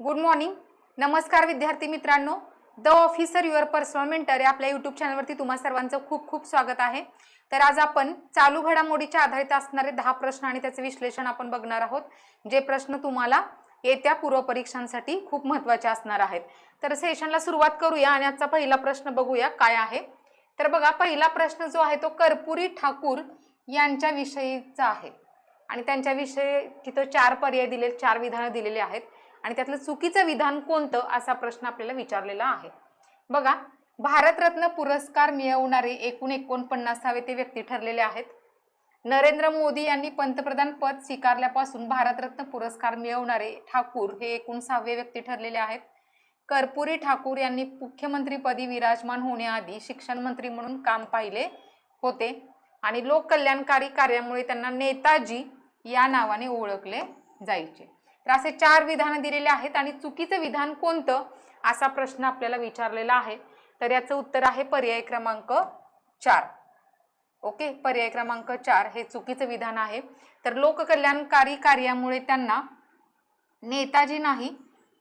Good morning नमस्कार विद्यार्थी मित्रांनो. The officer your personal mentor या आपल्या यूट्यूब चॅनलवरती तुम्हा सर्वांचं खूप खूप स्वागत आहे. तर आज आपण चालू घडामोडीच्या आधारित असणारे दहा प्रश्न आणि त्याचे विश्लेषण आपण बघणार आहोत. जे प्रश्न तुम्हाला येत्या पूर्वपरीक्षांसाठी खूप महत्त्वाचे असणार आहेत. तर सेशनला सुरुवात करूया आणि आजचा पहिला प्रश्न बघूया काय आहे. तर बघा पहिला प्रश्न जो आहे तो कर्पुरी ठाकूर यांच्याविषयीचा आहे. आणि त्यांच्याविषयी तिथं चार पर्याय दिले चार विधानं दिलेली आहेत. आणि त्यातलं चुकीचं विधान कोणतं असा प्रश्न आपल्याला विचारलेला आहे. बघा भारतरत्न पुरस्कार मिळवणारे एकूण एकोणपन्नासावे ते व्यक्ती ठरलेले आहेत. नरेंद्र मोदी यांनी पंतप्रधान पद स्वीकारल्यापासून भारतरत्न पुरस्कार मिळवणारे ठाकूर हे एकूण सहावे व्यक्ती ठरलेले आहेत. कर्पुरी ठाकूर यांनी मुख्यमंत्रीपदी विराजमान होण्याआधी शिक्षण मंत्री म्हणून काम पाहिले होते आणि लोककल्याणकारी कार्यामुळे त्यांना नेताजी या नावाने ओळखले जायचे. तर असे चार विधानं दिलेले आहेत आणि चुकीचं विधान कोणतं असा प्रश्न आपल्याला विचारलेला आहे. तर याचं उत्तर आहे पर्याय क्रमांक चार. ओके? पर्याय क्रमांक चार हे चुकीचं विधान आहे. तर लोककल्याणकारी कार्यामुळे त्यांना नेताजी नाही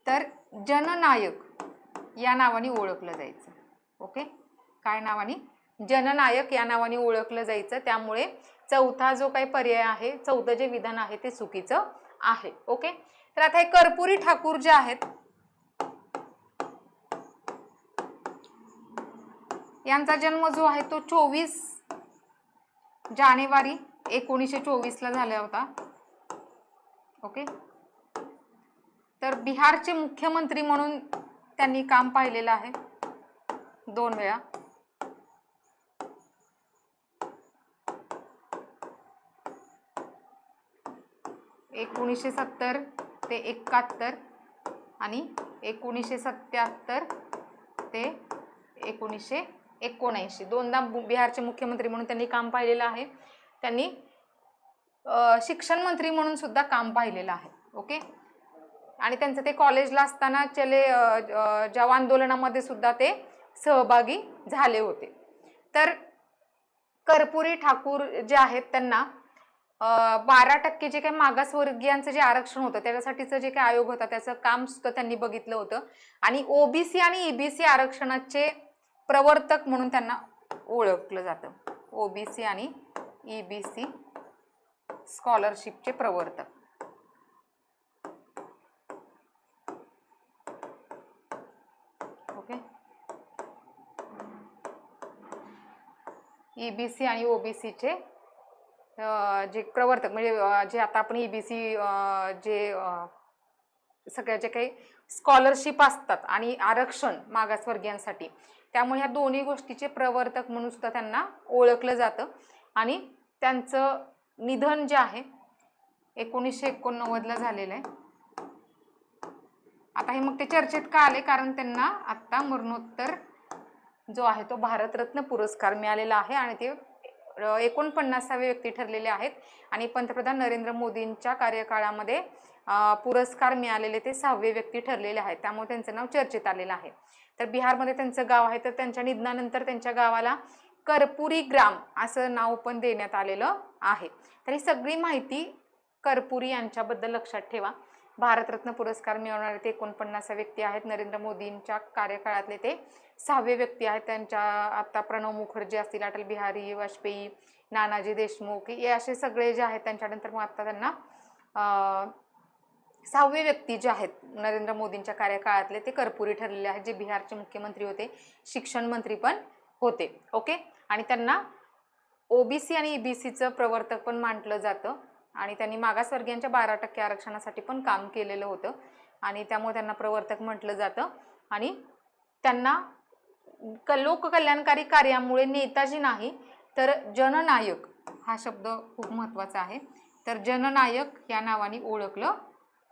तर जननायक या नावाने ओळखलं जायचं. ओके? काय नावाने? जननायक या नावाने ओळखलं जायचं. त्यामुळे चौथा जो काही पर्याय आहे चौथं जे विधान आहे ते चुकीचं आहे ओके? तर आता हे कर्पुरी ठाकूर जे आहेत यांचा जन्म जो आहे तो चोवीस जानेवारी एकोणीसशे चोवीसला झाला होता. ओके? तर बिहारचे मुख्यमंत्री म्हणून त्यांनी काम पाहिलेलं आहे दोन वेळा. एकोणीसशे सत्तर ते एकाहत्तर आणि एकोणीसशे सत्त्याहत्तर ते एकोणीसशे एकोणऐंशी. दोनदा बिहारचे मुख्यमंत्री म्हणून त्यांनी काम पाहिलेलं आहे. त्यांनी शिक्षण मंत्री म्हणून सुद्धा काम पाहिलेलं आहे. ओके? आणि त्यांचं ते कॉलेजला असताना चले जव आंदोलनामध्ये सुद्धा ते सहभागी झाले होते. तर कर्पुरी ठाकूर जे आहेत त्यांना बारा टक्के जे काही मागासवर्गीयांचं जे आरक्षण होतं त्याच्यासाठीचं जे काही आयोग होता त्याचं काम सुद्धा त्यांनी बघितलं होतं. आणि ओबीसी आणि ईबीसी आरक्षणाचे प्रवर्तक म्हणून त्यांना ओळखलं जातं. ओबीसी आणि ईबीसी स्कॉलरशिपचे प्रवर्तक. ओके? ईबीसी आणि ओबीसीचे जे प्रवर्तक म्हणजे जे आता आपण ईबीसी जे सगळ्या जे काही स्कॉलरशिप असतात आणि आरक्षण मागासवर्गीयांसाठी त्यामुळे ह्या दोन्ही गोष्टीचे प्रवर्तक म्हणून सुद्धा त्यांना ओळखलं जातं. आणि त्यांचं निधन जे आहे एकोणीसशे एकोणनव्वदला झालेलं आहे. आता हे मग ते चर्चेत का आले? कारण त्यांना आत्ता मरणोत्तर जो आहे तो भारतरत्न पुरस्कार मिळालेला आहे आणि ते एकोणपन्नासावे व्यक्ती ठरलेले आहेत. आणि पंतप्रधान नरेंद्र मोदींच्या कार्यकाळामध्ये पुरस्कार मिळालेले ते सहावे व्यक्ती ठरलेले आहेत. त्यामुळे त्यांचं नाव चर्चेत आलेलं आहे. तर बिहारमध्ये त्यांचं गाव आहे तर त्यांच्या निधनानंतर त्यांच्या गावाला कर्पुरी ग्राम असं नाव पण देण्यात आलेलं आहे. तर ही सगळी माहिती कर्पुरी यांच्याबद्दल लक्षात ठेवा. भारतरत्न पुरस्कार मिळवणारे ते एकोणपन्नास व्यक्ती आहेत. नरेंद्र मोदींच्या कार्यकाळातले ते सहावे व्यक्ती आहेत. त्यांच्या आता प्रणव मुखर्जी असतील अटल बिहारी वाजपेयी नानाजी देशमुख हे असे सगळे जे आहेत त्यांच्यानंतर मग आता त्यांना सहावे व्यक्ती जे आहेत नरेंद्र मोदींच्या कार्यकाळातले ते कर्पुरी ठरलेले आहेत जे बिहारचे मुख्यमंत्री होते शिक्षण मंत्री पण होते. ओके? आणि त्यांना ओबीसी आणि ईबीसीचं प्रवर्तक पण मांडलं जातं. आणि त्यांनी मागासवर्गीयांच्या बारा टक्के आरक्षणासाठी पण काम केलेलं होतं. आणि त्यामुळे त्यांना प्रवर्तक म्हटलं जातं. आणि त्यांना क लोककल्याणकारी कार्यामुळे नेताजी नाही तर जननायक हा शब्द खूप महत्त्वाचा आहे. तर जननायक या नावाने ओळखलं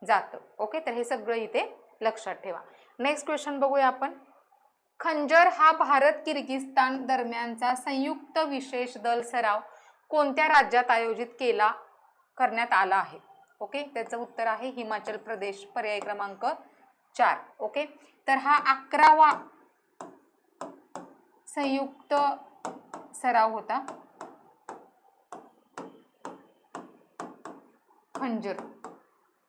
जातं. ओके? तर हे सगळं इथे लक्षात ठेवा. नेक्स्ट क्वेश्चन बघूया आपण. खंजर हा भारत किर्गिस्तान दरम्यानचा संयुक्त विशेष दल सराव कोणत्या राज्यात आयोजित केला? करण्यात आला आहे. ओके? त्याचं उत्तर आहे हिमाचल प्रदेश पर्याय क्रमांक चार. ओके? तर हा अकरावा संयुक्त सराव होता. खंजर.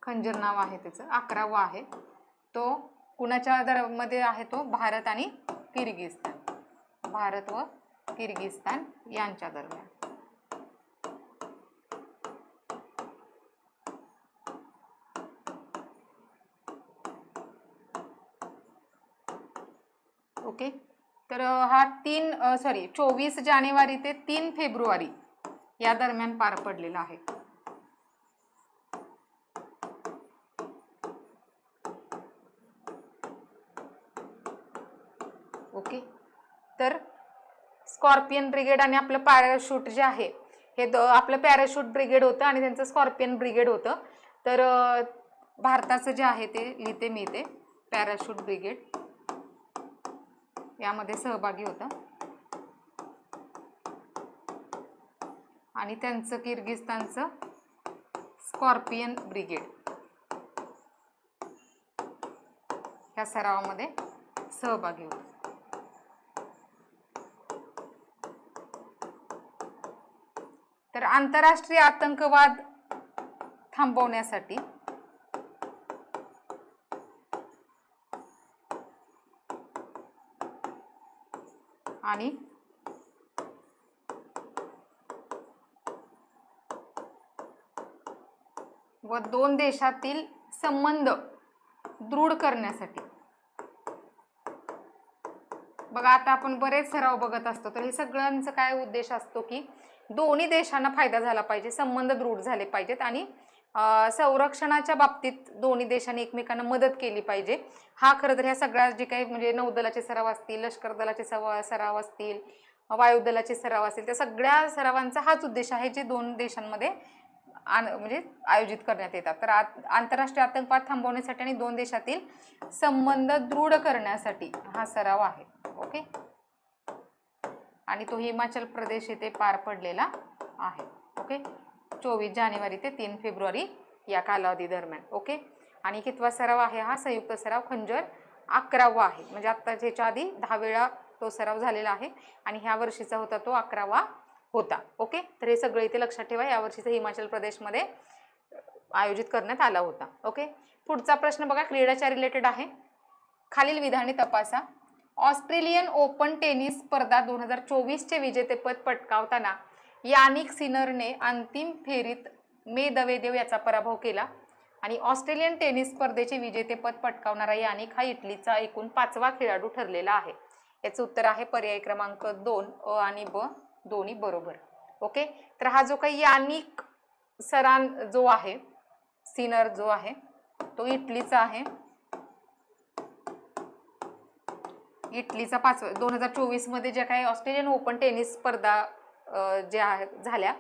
खंजर नाव आहे त्याचं. अकरावा आहे. तो कुणाच्या दरमध्ये आहे तो? भारत आणि किर्गिस्तान भारत व किर्गिस्तान यांच्या दरम्यान ओके तर हा तीन सॉरी चोवीस जानेवारी ते तीन फेब्रुवारी या दरम्यान पार पडलेला आहे. ओके. तर स्कॉर्पियन ब्रिगेड आणि आपलं पॅराशूट जे आहे हे द आपलं पॅराशूट ब्रिगेड होतं आणि त्यांचं स्कॉर्पियन ब्रिगेड होतं. तर भारताचं जे आहे ते लिहिते मी ते पॅराशूट ब्रिगेड. यामध्ये सहभागी होता. आणि त्यांचं किर्गिस्तानचं स्कॉर्पियन ब्रिगेड ह्या सरावामध्ये सहभागी होते. तर आंतरराष्ट्रीय आतंकवाद थांबवण्यासाठी आणि व दोन देशातील संबंध दृढ करण्यासाठी. बघा आता आपण बरेच सराव बघत असतो तर हे सगळ्यांचं काय उद्देश असतो की दोन्ही देशांना फायदा झाला पाहिजे संबंध दृढ झाले पाहिजेत आणि संरक्षणाच्या बाबतीत दोन्ही देशांनी एकमेकांना मदत केली पाहिजे. हा खरं तर ह्या सगळ्या जे काही म्हणजे नौदलाचे सराव असतील लष्कर दलाचे सवा सराव असतील वायुदलाचे सराव असतील त्या सगळ्या सरावांचा हाच उद्देश आहे जे दोन देशांमध्ये आन म्हणजे आयोजित करण्यात येतात. तर आंतरराष्ट्रीय आतंकवाद थांबवण्यासाठी आणि दोन देशातील संबंध दृढ करण्यासाठी हा सराव आहे. ओके? आणि तो हिमाचल प्रदेश येथे पार पडलेला आहे. ओके? चोवीस जानेवारी ते तीन फेब्रुवारी या कालावधी दरम्यान ओके? आणि कितवा सराव आहे हा संयुक्त सराव खंजर अकरावा आहे. म्हणजे आत्ता ह्याच्या आधी दहा वेळा तो सराव झालेला आहे आणि ह्या वर्षीचा होता तो अकरावा होता ओके? तर हे सगळं इथे लक्षात ठेवा या वर्षीचा हिमाचल प्रदेशमध्ये आयोजित करण्यात आला होता ओके? पुढचा प्रश्न बघा क्रीडाच्या रिलेटेड आहे. खालील विधाने तपासा. ऑस्ट्रेलियन ओपन टेनिस स्पर्धा दोन हजार चोवीसचे विजेतेपद पटकावताना यानिक सिनरने अंतिम फेरीत मे दवेदेव याचा पराभव केला आणि ऑस्ट्रेलियन टेनिस स्पर्धेचे विजेतेपद पटकावणारा यानिक हा इटलीचा एकूण पाचवा खेळाडू ठरलेला आहे. याचं उत्तर आहे पर्याय क्रमांक दोन अ आणि ब दोन्ही बरोबर. ओके? तर हा जो काही यानिक सरान जो आहे सिनर जो आहे तो इटलीचा आहे. इटलीचा पाचवा दोन हजार चोवीसमध्ये ज्या काही ऑस्ट्रेलियन ओपन टेनिस स्पर्धा जे ज्या आहे झाल्या.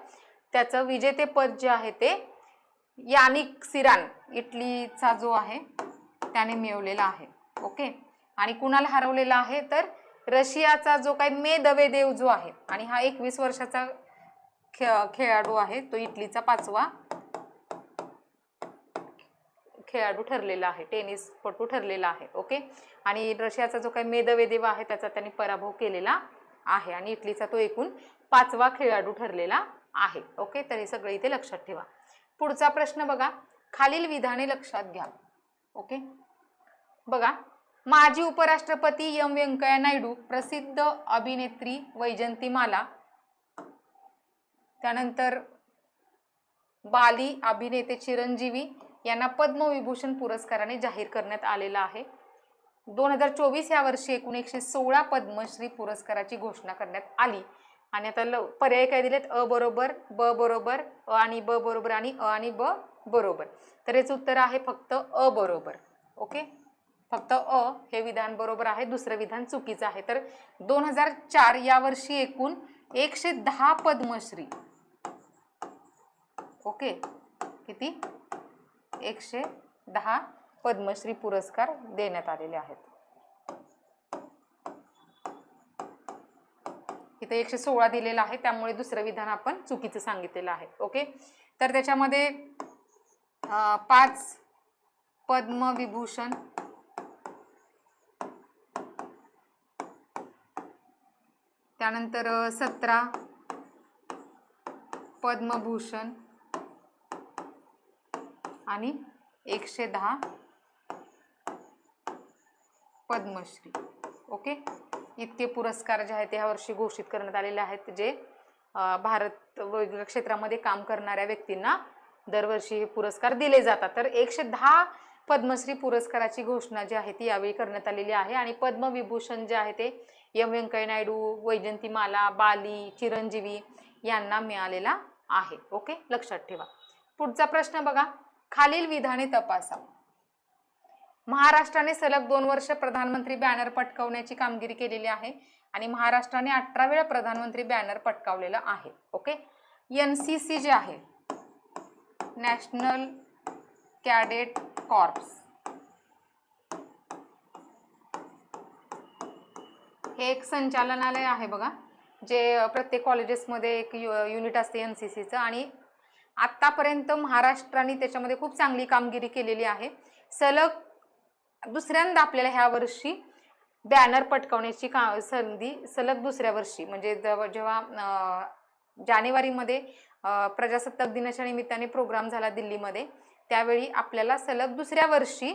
त्याचं विजेतेपद जे आहे ते यानिक सिरान इटलीचा जो आहे त्याने मिळवलेला आहे. ओके? आणि कुणाला हरवलेला आहे? तर रशियाचा जो काही मे दवेदेव जो आहे आणि हा एकवीस वर्षाचा खे खेळाडू आहे तो इटलीचा पाचवा खेळाडू ठरलेला आहे टेनिसपटू ठरलेला आहे. ओके? आणि रशियाचा जो काही मेदवेदेव आहे त्याचा त्यांनी पराभव केलेला आहे. आणि इटलीचा तो एकूण पाचवा खेळाडू ठरलेला आहे. ओके तर हे सगळं इथे लक्षात ठेवा. पुढचा प्रश्न बघा. खालील विधाने लक्षात घ्या. ओके बघा. माजी उपराष्ट्रपती एम व्यंकय्या नायडू प्रसिद्ध अभिनेत्री वैजंतीमाला त्यानंतर बाली अभिनेते चिरंजीवी यांना पद्मविभूषण पुरस्काराने जाहीर करण्यात आलेला आहे. दोन हजार चोवीस या वर्षी एकूण एकशे सोळा पद्मश्री पुरस्काराची घोषणा करण्यात आली. आणि आता ल पर्याय काय दिलेत? अ बरोबर ब बरोबर अ आणि ब बरोबर आणि अ आणि ब बरोबर. तर याचं उत्तर आहे फक्त अ बरोबर. ओके? फक्त अ हे विधान बरोबर आहे दुसरं विधान चुकीचं आहे. तर दोन हजार चार या वर्षी एकूण एकशे दहा पद्मश्री. ओके? किती? एकशे दहा पद्मश्री पुरस्कार देण्यात आलेले आहेत. इथं एकशे सोळा दिलेला आहे त्यामुळे दुसरं विधान आपण चुकीचं सांगितलेलं आहे ओके? तर त्याच्यामध्ये पाच पद्मविभूषण त्यानंतर सतरा पद्मभूषण आणि एकशे दहा पद्मश्री ओके? इतके पुरस्कार जे आहेत ते ह्या वर्षी घोषित करण्यात आलेले आहेत जे भारत वेगवेगळ्या क्षेत्रामध्ये काम करणाऱ्या व्यक्तींना दरवर्षी हे पुरस्कार दिले जातात. तर एकशे दहा पद्मश्री पुरस्काराची घोषणा जी आहे ती यावेळी करण्यात आलेली आहे आणि पद्मविभूषण जे आहे ते एम व्यंकय्या नायडू वैजंतीमाला बाली चिरंजीवी यांना मिळालेला आहे. ओके? लक्षात ठेवा. पुढचा प्रश्न बघा. खालील विधाने तपासा महाराष्ट्राने सलग दोन वर्ष प्रधानमंत्री बॅनर पटकवण्याची कामगिरी केलेली आहे आणि महाराष्ट्राने अठरा वेळा प्रधानमंत्री बॅनर पटकावलेला आहे ओके? एन सी सी जे आहे नॅशनल कॅडेट कॉर्प्स हे एक संचालनालय आहे बघा जे प्रत्येक कॉलेजेसमध्ये एक यु युनिट असते एन सी सीचं आणि आत्तापर्यंत महाराष्ट्राने त्याच्यामध्ये खूप चांगली कामगिरी केलेली आहे. सलग दुसऱ्यांदा आपल्याला ह्या वर्षी बॅनर पटकवण्याची का संधी सलग दुसऱ्या वर्षी. म्हणजे जेव्हा जेव्हा जानेवारीमध्ये प्रजासत्ताक दिनाच्या निमित्ताने प्रोग्राम झाला दिल्लीमध्ये त्यावेळी आपल्याला सलग दुसऱ्या वर्षी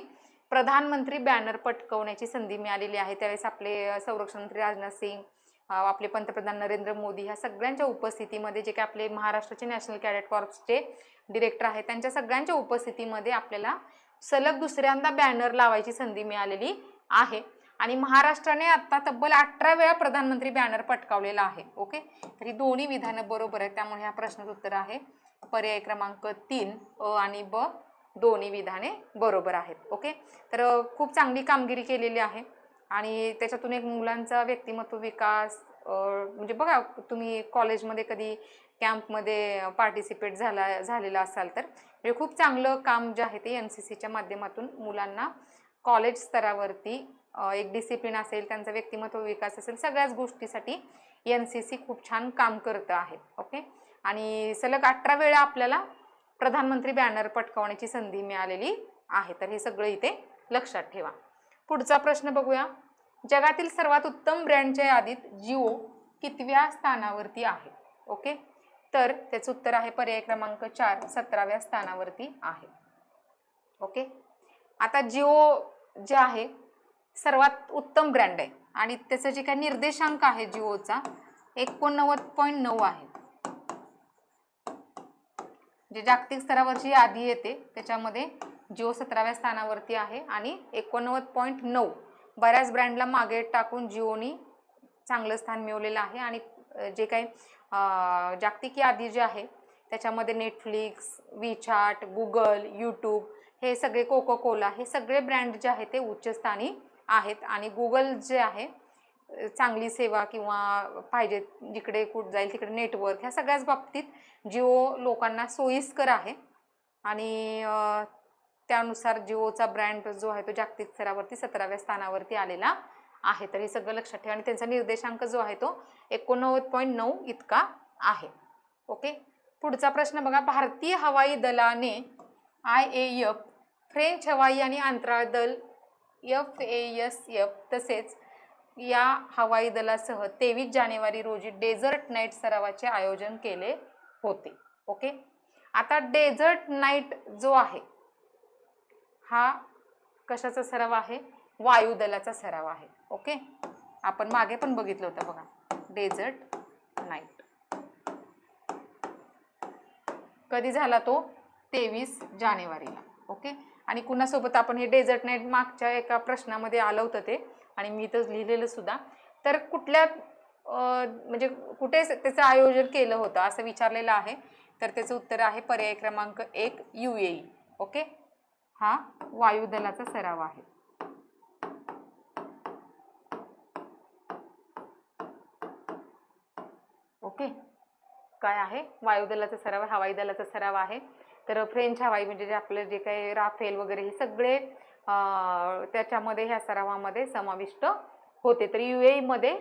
प्रधानमंत्री बॅनर पटकवण्याची संधी मिळालेली आहे. त्यावेळेस आपले संरक्षण मंत्री राजनाथ सिंग आपले पंतप्रधान नरेंद्र मोदी ह्या सगळ्यांच्या उपस्थितीमध्ये जे काही आपले महाराष्ट्राचे नॅशनल कॅडेट कॉर्प्सचे डिरेक्टर आहेत त्यांच्या सगळ्यांच्या उपस्थितीमध्ये आपल्याला सलग दुसऱ्यांदा बॅनर लावायची संधी मिळालेली आहे. आणि महाराष्ट्राने आता तब्बल अठरा वेळा प्रधानमंत्री बॅनर पटकावलेला आहे. ओके तर ही दोन्ही विधानं बरोबर आहेत. त्यामुळे ह्या प्रश्नाचं उत्तर आहे. पर्याय क्रमांक तीन अ आणि ब दोन्ही विधाने बरोबर आहेत. ओके तर खूप चांगली कामगिरी केलेली आहे. आणि त्याच्यातून एक मुलांचा व्यक्तिमत्व विकास म्हणजे बघा तुम्ही कॉलेजमध्ये कधी कॅम्पमध्ये पार्टिसिपेट झाला झालेला असाल तर. म्हणजे खूप चांगलं काम जे आहे ते एन सी सीच्या माध्यमातून मुलांना कॉलेज स्तरावरती एक डिसिप्लिन असेल त्यांचा व्यक्तिमत्व विकास असेल सगळ्याच गोष्टीसाठी एन सी सी खूप छान काम करतं आहे. ओके आणि सलग अठरा वेळा आपल्याला प्रधानमंत्री बॅनर पटकावण्याची संधी मिळालेली आहे. तर हे सगळं इथे लक्षात ठेवा. पुढचा प्रश्न बघूया. जगातील सर्वात उत्तम ब्रँडच्या यादीत जिओ कितव्या स्थानावरती आहे? ओके तर त्याचं उत्तर आहे पर्याय क्रमांक चार सतराव्या स्थानावरती आहे. ओके? आता जिओ जे आहे सर्वात उत्तम ब्रँड आहे. आणि त्याचं जे काही निर्देशांक आहे जिओचा एकोणनव्वद पॉईंट नऊ आहे. जे जागतिक स्तरावरची यादी येते त्याच्यामध्ये जिओ सतराव्या स्थानावरती आहे आणि एकोणनव्वद पॉईंट नऊ. बऱ्याच ब्रँडला मागे टाकून जिओनी चांगलं स्थान मिळवलेलं आहे. आणि जे काही जागतिक यादी जी आहे त्याच्यामध्ये नेटफ्लिक्स विचाट गुगल यूट्यूब हे सगळे कोको कोला हे सगळे ब्रँड जे आहे ते उच्चस्थानी आहेत. आणि गुगल जे आहे चांगली सेवा किंवा पाहिजे जिकडे कुठं जाईल तिकडे नेटवर्क ह्या सगळ्याच बाबतीत जिओ लोकांना सोयीस्कर आहे. आणि त्यानुसार जिओचा ब्रँड जो आहे तो जागतिक स्तरावरती सतराव्या स्थानावरती आलेला आहे. तर हे सगळं लक्षात ठेवा. आणि त्यांचा निर्देशांक जो आहे तो एकोणनव्वद पॉईंट नऊ इतका आहे. ओके? पुढचा प्रश्न बघा. भारतीय हवाई दलाने आय ए एफ फ्रेंच हवाई आणि अंतराळ दल एफ ए एस एफ तसेच या हवाई दलासह तेवीस जानेवारी रोजी डेझर्ट नाईट सरावाचे आयोजन केले होते. ओके? आता डेझर्ट नाईट जो आहे हा कशाचा सराव आहे? वायुदलाचा सराव आहे. ओके? आपण मागे पण बघितलं होतं बघा. डेझर्ट नाईट कधी झाला तो? तेवीस जानेवारीला. ओके? आणि कुणासोबत आपण हे डेझर्ट नाईट मागच्या एका प्रश्नामध्ये आलं होतं ते? आणि मी तर लिहिलेलं सुद्धा. तर कुठल्या म्हणजे कुठे त्याचं आयोजन केलं होतं? असं विचारलेलं आहे. तर त्याचं उत्तर आहे पर्याय क्रमांक एक यू ए ओके? हा वायुदलाचा सराव आहे. ओके. काय आहे? वायुदलाचा सराव हवाई दलाचा सराव आहे. तर फ्रेंच हवाई म्हणजे जे आपले जे काही राफेल वगैरे हे सगळे त्याच्यामध्ये ह्या सरावामध्ये समाविष्ट होते. तर यू मध्ये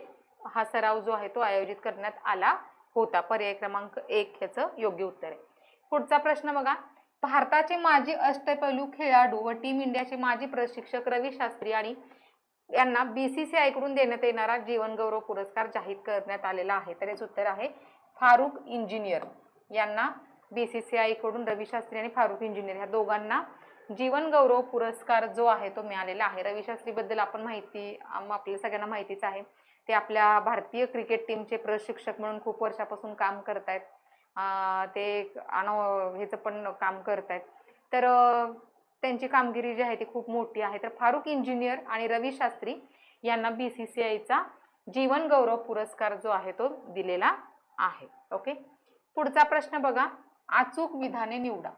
हा सराव जो आहे तो आयोजित करण्यात आला होता. पर्याय क्रमांक एक ह्याचं योग्य उत्तर आहे. पुढचा प्रश्न बघा. भारताचे माजी अष्टपैलू खेळाडू व टीम इंडियाचे माजी प्रशिक्षक रवी शास्त्री आणि यांना बी सी सी आयकडून देण्यात येणारा जीवनगौरव पुरस्कार जाहीर करण्यात आलेला आहे. तर याचं उत्तर आहे फारुख इंजिनियर यांना बी सी सी आयकडून रवी शास्त्री आणि फारुख इंजिनियर ह्या दोघांना जीवनगौरव पुरस्कार जो आहे तो मिळालेला आहे. रवी शास्त्रीबद्दल आपण माहिती आपल्या सगळ्यांना माहितीच आहे. ते आपल्या भारतीय क्रिकेट टीमचे प्रशिक्षक म्हणून खूप वर्षापासून काम करत आहेत ते अनो ह्याचं पण काम करत आहेत तर त्यांची कामगिरी जी आहे ती खूप मोठी आहे. तर फारुख इंजिनियर आणि रवी शास्त्री यांना बी सी सी आयचा जीवन गौरव पुरस्कार जो आहे तो दिलेला आहे. ओके पुढचा प्रश्न बघा. अचूक विधाने निवडा.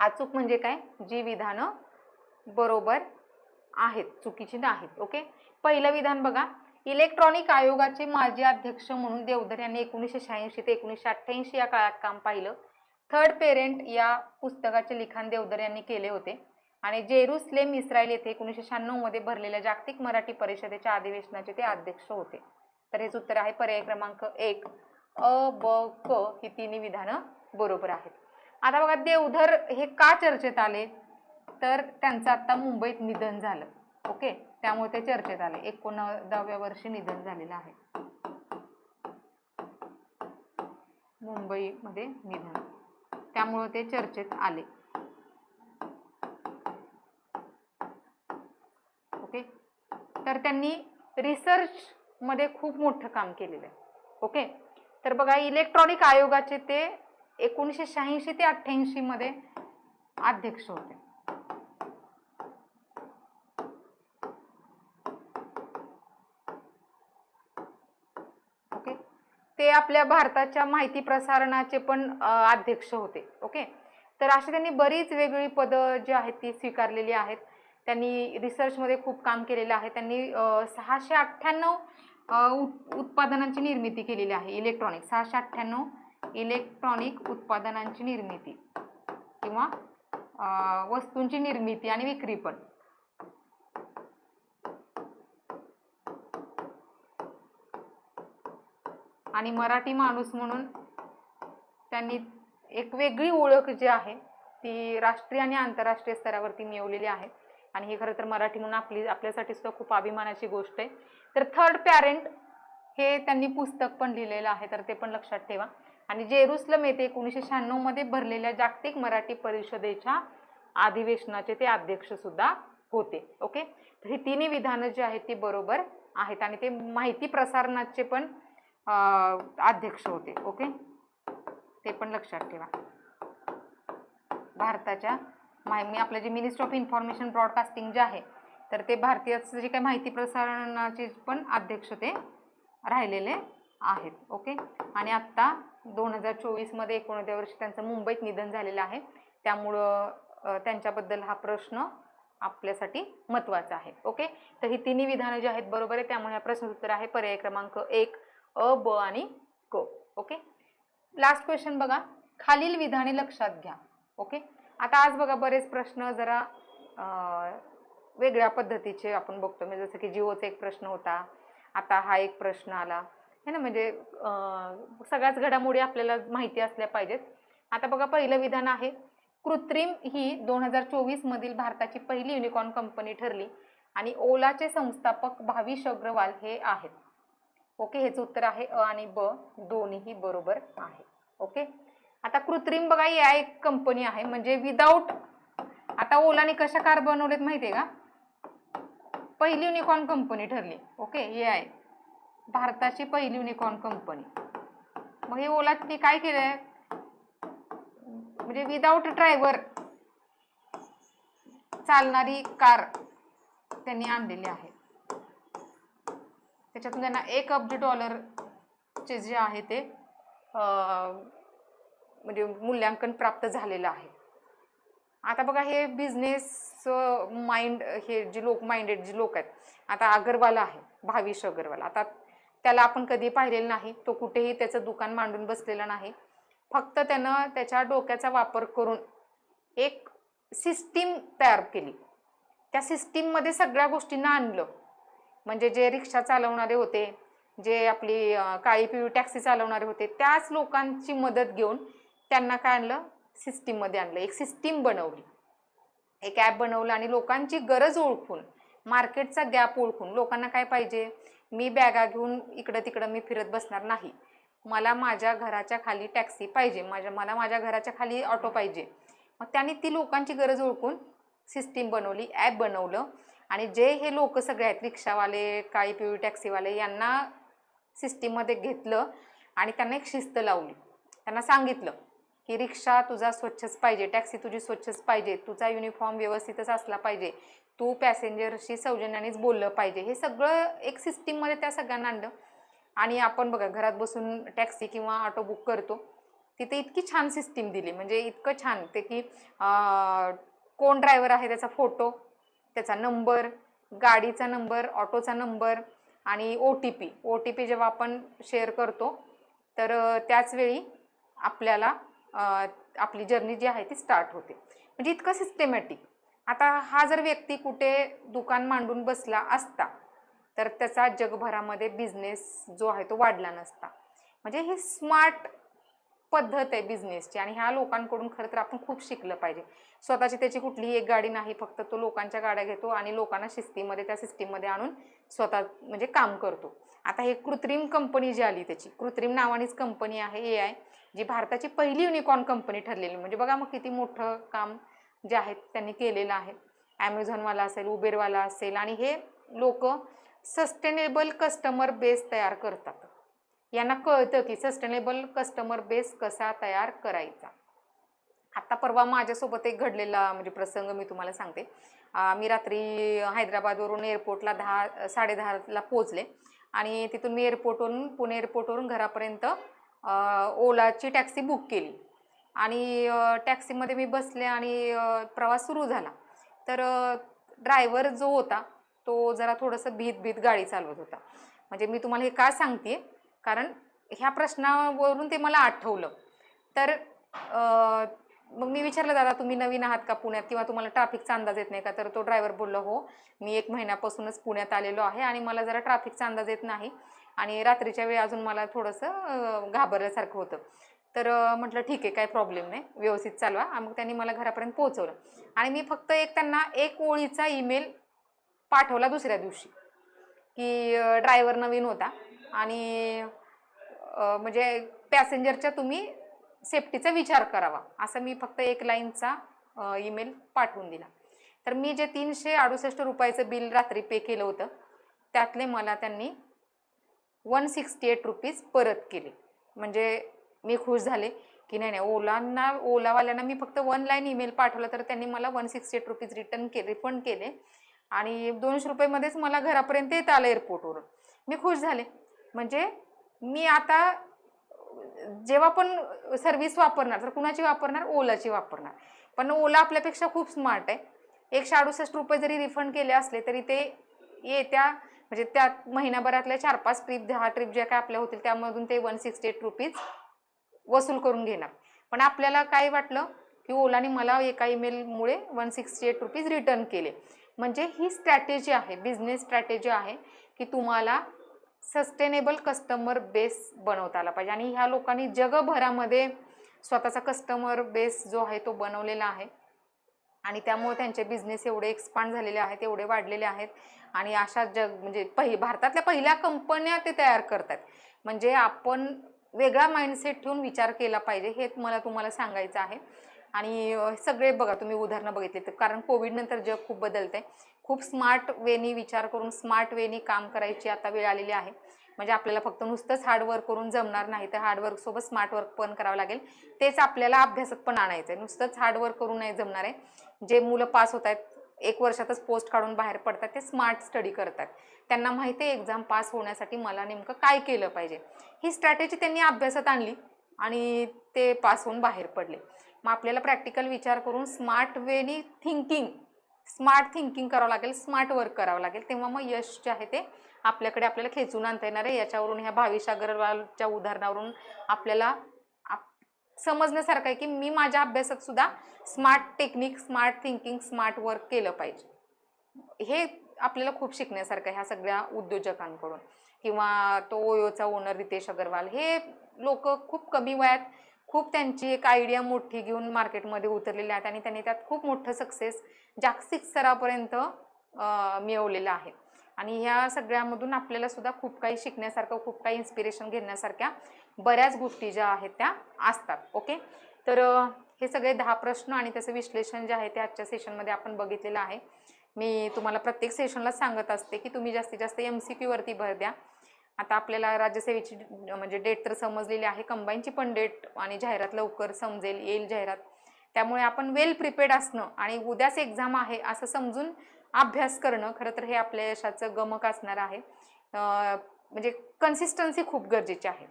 अचूक म्हणजे काय? जी विधानं बरोबर आहेत चुकीची नाहीत. ओके पहिलं विधान बघा. इलेक्ट्रॉनिक आयोगाचे माजी अध्यक्ष म्हणून देवधर यांनी एकोणीसशे शहाऐंशी ते एकोणीसशे अठ्ठ्याऐंशी या काळात काम पाहिलं. थर्ड पेरेंट या पुस्तकाचे लिखाण देवधर यांनी केले होते. आणि जेरुसलेम इस्रायल येथे एकोणीसशे शहाण्णवमध्ये भरलेल्या जागतिक मराठी परिषदेच्या अधिवेशनाचे ते अध्यक्ष होते. तर हेच उत्तर आहे. पर्याय क्रमांक एक अ ब क ही तिन्ही विधानं बरोबर आहेत. आता बघा देवधर हे का चर्चेत आले? तर त्यांचं आत्ता मुंबईत निधन झालं. ओके? त्यामुळे ते चर्चेत आले. एकोणदाव्या वर्षी निधन झालेलं आहे. मुंबईमध्ये निधन. त्यामुळे ते चर्चेत आले. ओके तर त्यांनी रिसर्च मध्ये खूप मोठं काम केलेलं आहे. ओके तर बघा इलेक्ट्रॉनिक आयोगाचे ते एकोणीसशे शहाऐंशी ते अठ्ठ्याऐंशी मध्ये अध्यक्ष होते ओके ते आपल्या भारताच्या माहिती प्रसारणाचे पण अध्यक्ष होते. ओके? तर अशी त्यांनी बरीच वेगळी पदं जी आहेत ती स्वीकारलेली आहेत. त्यांनी रिसर्चमध्ये खूप काम केलेलं आहे. त्यांनी सहाशे अठ्ठ्याण्णव उत्पादनांची निर्मिती केलेली आहे. इलेक्ट्रॉनिक सहाशे अठ्ठ्याण्णव इलेक्ट्रॉनिक उत्पादनांची निर्मिती किंवा वस्तूंची निर्मिती आणि विक्री पण. आणि मराठी माणूस म्हणून त्यांनी एक वेगळी ओळख जी आहे ती राष्ट्रीय आणि आंतरराष्ट्रीय स्तरावरती मिळवलेली आहे. आणि हे खरं तर मराठी म्हणून आपली आपल्यासाठी सुद्धा खूप अभिमानाची गोष्ट आहे. तर थर्ड पॅरेंट हे त्यांनी पुस्तक पण लिहिलेलं आहे तर ते पण लक्षात ठेवा. आणि जेरुसलम येथे एकोणीसशे शहाण्णवमध्ये भरलेल्या जागतिक मराठी परिषदेच्या अधिवेशनाचे ते अध्यक्षसुद्धा होते. ओके तर ही तिन्ही विधानं जी आहेत ती बरोबर आहेत. आणि ते माहिती प्रसारणाचे पण अध्यक्ष होते ओके? ते पण लक्षात ठेवा. भारताच्या माहि मी आपलं जे मिनिस्टर ऑफ इन्फॉर्मेशन ब्रॉडकास्टिंग जे आहे तर ते भारतीयाचं जे काही माहिती प्रसारणाचे पण अध्यक्ष ते राहिलेले आहेत ओके? आणि आत्ता दोन हजार चोवीसमध्ये एकोणत्या वर्षी त्यांचं मुंबईत निधन झालेलं आहे. त्यामुळं त्यांच्याबद्दल हा प्रश्न आपल्यासाठी महत्त्वाचा आहे ओके? तर ही तिन्ही विधानं जी आहेत बरोबर आहे? त्यामुळे हा प्रश्न उत्तर आहे. पर्याय क्रमांक एक अ ब आणि क ओके? लास्ट क्वेश्चन बघा. खालील विधाने लक्षात घ्या ओके? आता आज बघा बरेच प्रश्न जरा वेगळ्या पद्धतीचे आपण बघतो. म्हणजे जसं की जिओचा एक प्रश्न होता. आता हा एक प्रश्न आला. है ना? म्हणजे सगळ्याच घडामोडी आपल्याला माहिती असल्या पाहिजेत. आता बघा पहिलं विधान आहे. कृत्रिम ही दोन हजार चोवीसमधील भारताची पहिली युनिकॉर्न कंपनी ठरली. आणि ओलाचे संस्थापक भाविश अग्रवाल हे आहेत. ओके हेच उत्तर आहे. अ आणि ब दोन्हीही बरोबर आहे. ओके? आता कृत्रिम बघा या एक कंपनी आहे. म्हणजे विदाऊट आता ओलाने कशा कार बनवलेत माहिती आहे का? पहिली युनिकॉर्न कंपनी ठरली. ओके हे आहे भारताची पहिली युनिकॉर्न कंपनी मग हे ओलाने काय केलंय? म्हणजे विदाऊट ड्रायव्हर चालणारी कार त्यांनी आणलेली आहे. त्याच्यातून त्यांना एक अब्ज डॉलरचे जे आहे ते म्हणजे मूल्यांकन प्राप्त झालेलं आहे. आता बघा हे बिझनेस माइंड हे जे लोक माइंडेड जे लोक आहेत आता अगरवाल आहे भाविश अगरवाल. आता त्याला आपण कधी पाहिलेलं नाही तो कुठेही त्याचं दुकान मांडून बसलेलं नाही. फक्त त्यानं त्याच्या डोक्याचा वापर करून एक सिस्टीम तयार केली. त्या सिस्टीममध्ये सगळ्या गोष्टींना आणलं. म्हणजे जे रिक्षा चालवणारे होते जे आपली काळी पिवळी टॅक्सी चालवणारे होते त्याच लोकांची मदत घेऊन त्यांना काय आणलं? सिस्टीममध्ये आणलं. एक सिस्टीम बनवली. एक ॲप बनवलं आणि लोकांची गरज ओळखून मार्केटचा गॅप ओळखून लोकांना काय पाहिजे? मी बॅगा घेऊन इकडं तिकडं मी फिरत बसणार नाही. मला माझ्या घराच्या खाली टॅक्सी पाहिजे. माझ्या मला माझ्या घराच्या खाली ऑटो पाहिजे. मग त्यांनी ती लोकांची गरज ओळखून सिस्टीम बनवली ॲप बनवलं. आणि जे हे लोक सगळे आहेत रिक्षावाले काळी पिवळी टॅक्सीवाले यांना सिस्टीममध्ये घेतलं आणि त्यांना एक शिस्त लावली. त्यांना सांगितलं की रिक्षा तुझा स्वच्छच पाहिजे टॅक्सी तुझी स्वच्छच पाहिजे तुझा युनिफॉर्म व्यवस्थितच असला पाहिजे तू पॅसेंजरशी सौजन्यानेच बोललं पाहिजे. हे सगळं एक सिस्टीममध्ये त्या सगळ्यांना आणलं. आणि आपण बघा घरात बसून टॅक्सी किंवा ऑटो बुक करतो तिथे इतकी छान सिस्टीम दिली. म्हणजे इतकं छान ते की कोण ड्रायव्हर आहे त्याचा फोटो त्याचा नंबर गाडीचा नंबर ऑटोचा नंबर आणि O T P. O T P जेव्हा आपण शेअर करतो तर त्याचवेळी आपल्याला आपली जर्नी जी आहे ती स्टार्ट होते. म्हणजे इतकं सिस्टेमॅटिक आता हा जर व्यक्ती कुठे दुकान मांडून बसला असता तर त्याचा जगभरामध्ये बिझनेस जो आहे तो वाढला नसता. म्हणजे हे स्मार्ट पद्धत आहे बिझनेसची आणि ह्या लोकांकडून खरं तर आपण खूप शिकलं पाहिजे. स्वतःची त्याची कुठलीही एक गाडी नाही फक्त तो लोकांच्या गाड्या घेतो आणि लोकांना शिस्तीमध्ये त्या सिस्टीममध्ये आणून स्वतः म्हणजे काम करतो. आता हे कृत्रिम कंपनी जी आली त्याची कृत्रिम नावानेच कंपनी आहे ए आय जी भारताची पहिली युनिकॉर्न कंपनी ठरलेली. म्हणजे बघा मग किती मोठं काम जे आहे त्यांनी केलेलं आहे. ॲमेझॉनवाला असेल उबेरवाला असेल आणि हे लोक सस्टेनेबल कस्टमर बेस तयार करतात. यांना कळतं की सस्टेनेबल कस्टमर बेस कसा तयार करायचा. आत्ता परवा माझ्यासोबत एक घडलेला म्हणजे प्रसंग मी तुम्हाला सांगते. मी रात्री हैदराबादवरून एअरपोर्टला दहा साडेदहाला पोचले आणि तिथून मी एअरपोर्टवरून पुणे एअरपोर्टवरून घरापर्यंत ओलाची टॅक्सी बुक केली. आणि टॅक्सीमध्ये मी बसले आणि प्रवास सुरू झाला. तर ड्रायव्हर जो होता तो जरा थोडंसं भीत भीत गाडी चालवत होता. म्हणजे मी तुम्हाला हे का सांगते कारण ह्या प्रश्नावरून ते मला आठवलं. तर मग मी विचारलं दादा तुम्ही नवीन आहात का पुण्यात? किंवा तुम्हाला ट्रॅफिकचा अंदाज येत नाही का? तर तो ड्रायव्हर बोललो हो मी एक महिन्यापासूनच पुण्यात आलेलो आहे आणि मला जरा ट्रॅफिकचा अंदाज येत नाही आणि रात्रीच्या वेळी अजून मला थोडंसं घाबरल्यासारखं होतं. तर म्हटलं ठीक आहे काय प्रॉब्लेम नाही व्यवस्थित चालवा. आणि मग त्यांनी मला घरापर्यंत पोहोचवलं. आणि मी फक्त एक त्यांना एक ओळीचा ईमेल पाठवला दुसऱ्या दिवशी की ड्रायव्हर नवीन होता. आणि म्हणजे पॅसेंजरच्या तुम्ही सेफ्टीचा विचार करावा. असं मी फक्त एक लाईनचा ईमेल पाठवून दिला. तर मी जे तीनशे अडुसष्ट रुपयाचं बिल रात्री पे केलं होतं त्यातले मला त्यांनी वन सिक्स्टी एट रुपीज परत केले. म्हणजे मी खुश झाले की नाही नाही ओलांना ओलावाल्यांना मी फक्त वन लाईन ईमेल पाठवला तर त्यांनी मला one sixty eight rupees return केले रिफंड केले. आणि दोनशे रुपयेमध्येच मला घरापर्यंत येत आलं एअरपोर्टवरून मी खुश झाले. म्हणजे मी आता जेव्हा पण सर्व्हिस वापरणार तर कुणाची वापरणार ओलाची वापरणार. पण ओला आपल्यापेक्षा खूप स्मार्ट आहे. एकशे अडुसष्ट रुपये जरी रिफंड केले असले तरी ते येत्या म्हणजे त्या महिन्याभरातल्या चार पाच ट्रिप दहा ट्रिप ज्या काय आपल्या होतील त्यामधून ते वन सिक्स्टी एट रुपीज वसूल करून घेणार. पण आपल्याला काय वाटलं की ओलाने मला एका ईमेलमुळे one sixty eight rupees return केले. म्हणजे ही स्ट्रॅटेजी आहे बिझनेस स्ट्रॅटेजी आहे की तुम्हाला सस्टेनेबल कस्टमर बेस बनवता आला पाहिजे. आणि ह्या लोकांनी जगभरामध्ये स्वतःचा कस्टमर बेस जो आहे तो बनवलेला आहे. आणि त्यामुळे त्यांचे बिझनेस एवढे एक्सपांड झालेले आहेत एवढे वाढलेले आहेत. आणि अशा जग म्हणजे पहि भारतातल्या पहिल्या कंपन्या ते तयार करतात. म्हणजे आपण वेगळा माइंडसेट ठेवून विचार केला पाहिजे हे मला तुम्हाला सांगायचं आहे. आणि सगळे बघा तुम्ही उदाहरणं बघितले तर कारण कोविडनंतर जग खूप बदलतं आहे खूप स्मार्ट वेनी विचार करून स्मार्ट वेनी काम करायची आता वेळ आलेली आहे. म्हणजे आपल्याला फक्त नुसतंच हार्डवर्क करून जमणार नाही तर हार्डवर्कसोबत स्मार्ट वर्क पण करावं लागेल. तेच आपल्याला अभ्यासात पण आणायचं आहे नुसतंच हार्डवर्क करून नाही जमणार आहे. जे मुलं पास होत आहेत एक वर्षातच पोस्ट काढून बाहेर पडतात ते स्मार्ट स्टडी करतात. त्यांना माहिती आहे एक्झाम पास होण्यासाठी मला नेमकं काय केलं पाहिजे. ही स्ट्रॅटेजी त्यांनी अभ्यासात आणली आणि ते पास होऊन बाहेर पडले. मग आपल्याला प्रॅक्टिकल विचार करून स्मार्ट वेनी थिंकिंग स्मार्ट थिंकिंग करावं लागेल स्मार्ट वर्क करावं लागेल. तेव्हा मग यश जे आहे ते आपल्याकडे आपल्याला खेचून आणता येणार आहे. याच्यावरून ह्या भावेश अग्रवालच्या उदाहरणावरून आपल्याला आप- समजण्यासारखं आहे की मी माझ्या अभ्यासात सुद्धा smart technique smart thinking smart work केलं पाहिजे. हे आपल्याला खूप शिकण्यासारखं आहे ह्या सगळ्या उद्योजकांकडून. किंवा तो ओयोचा ओनर रितेश अग्रवाल हे लोक खूप कमी वयात खूप त्यांची एक आयडिया मोठी घेऊन मार्केटमध्ये उतरलेली आहेत आणि त्यांनी त्यात खूप मोठं सक्सेस जागतिक स्तरापर्यंत मिळवलेलं आहे. आणि ह्या सगळ्यामधून आपल्याला सुद्धा खूप काही शिकण्यासारखं खूप काही इन्स्पिरेशन घेण्यासारख्या बऱ्याच गोष्टी ज्या आहेत त्या असतात ओके तर हे सगळे दहा प्रश्न आणि त्याचं विश्लेषण जे आहे ते आजच्या सेशनमध्ये आपण बघितलेलं आहे. मी तुम्हाला प्रत्येक सेशनला सांगत असते की तुम्ही जास्तीत जास्त एम सी क्यूवरती भर द्या. आता आपल्याला राज्यसेवेची म्हणजे डेट तर समजलेली आहे कंबाईनची पण डेट आणि जाहिरात लवकर समजेल येईल जाहिरात. त्यामुळे आपण वेल प्रिपेअर्ड असणं आणि उद्याच एक्झाम आहे असं समजून अभ्यास करणं खरं तर हे आपल्या यशाचं गमक असणार आहे. म्हणजे कन्सिस्टन्सी खूप गरजेची आहे.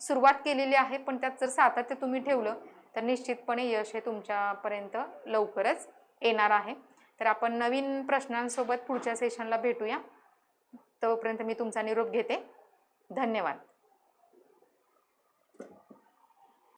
सुरुवात केलेली आहे पण त्यात जर सातत्य तुम्ही ठेवलं तर निश्चितपणे यश हे तुमच्यापर्यंत लवकरच येणार आहे. तर आपण नवीन प्रश्नांसोबत पुढच्या सेशनला भेटूया. तोपर्यंत मी तुमचा निरोप घेते. धन्यवाद.